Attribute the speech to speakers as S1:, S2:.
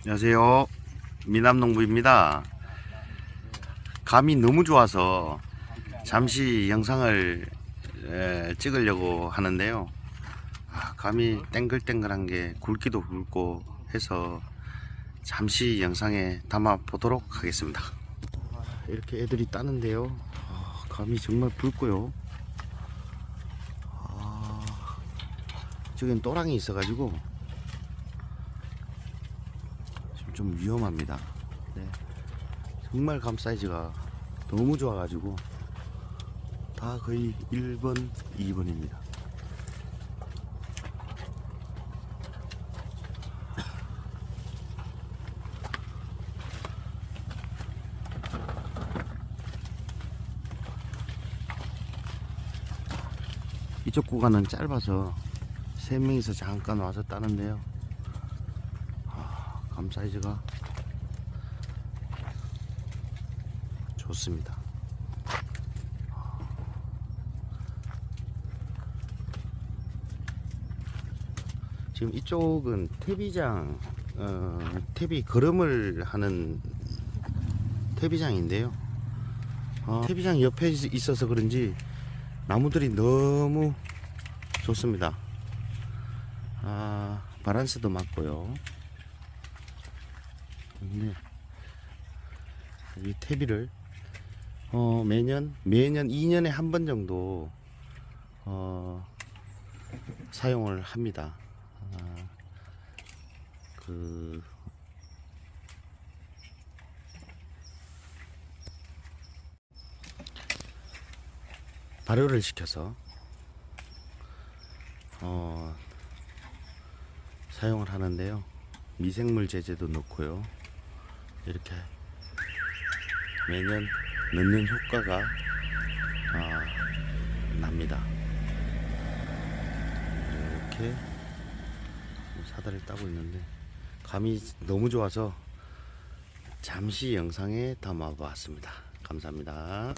S1: 안녕하세요. 미남농부입니다. 감이 너무 좋아서 잠시 영상을 에, 찍으려고 하는데요. 아, 감이 땡글땡글한 게 굵기도 굵고 해서 잠시 영상에 담아 보도록 하겠습니다. 이렇게 애들이 따는데요. 아, 감이 정말 붉고요. 아, 저긴 또랑이 있어 가지고 지금 좀 위험합니다. 네. 정말 감 사이즈가 너무 좋아 가지고 다 거의 1번, 2번입니다. 이쪽 구간은 짧아서 세 명이서 잠깐 와서 따는데요. 아, 감 사이즈가 좋습니다. 지금 이쪽은 퇴비장, 어, 퇴비 걸음을 하는 퇴비장인데요. 어, 퇴비장 옆에 있- 있어서 그런지 나무들이 너무 좋습니다. 아, 바란스도 맞고요. 네. 이 퇴비를 어, 매년 매년 2년에 한 번 정도 어, 사용을 합니다. 아, 그 발효를 시켜서 어, 사용을 하는데요. 미생물 제제도 넣고요. 이렇게 매년 넣는 효과가 아, 납니다. 이렇게 사다리를 따고 있는데 감이 너무 좋아서 잠시 영상에 담아봤습니다. 감사합니다.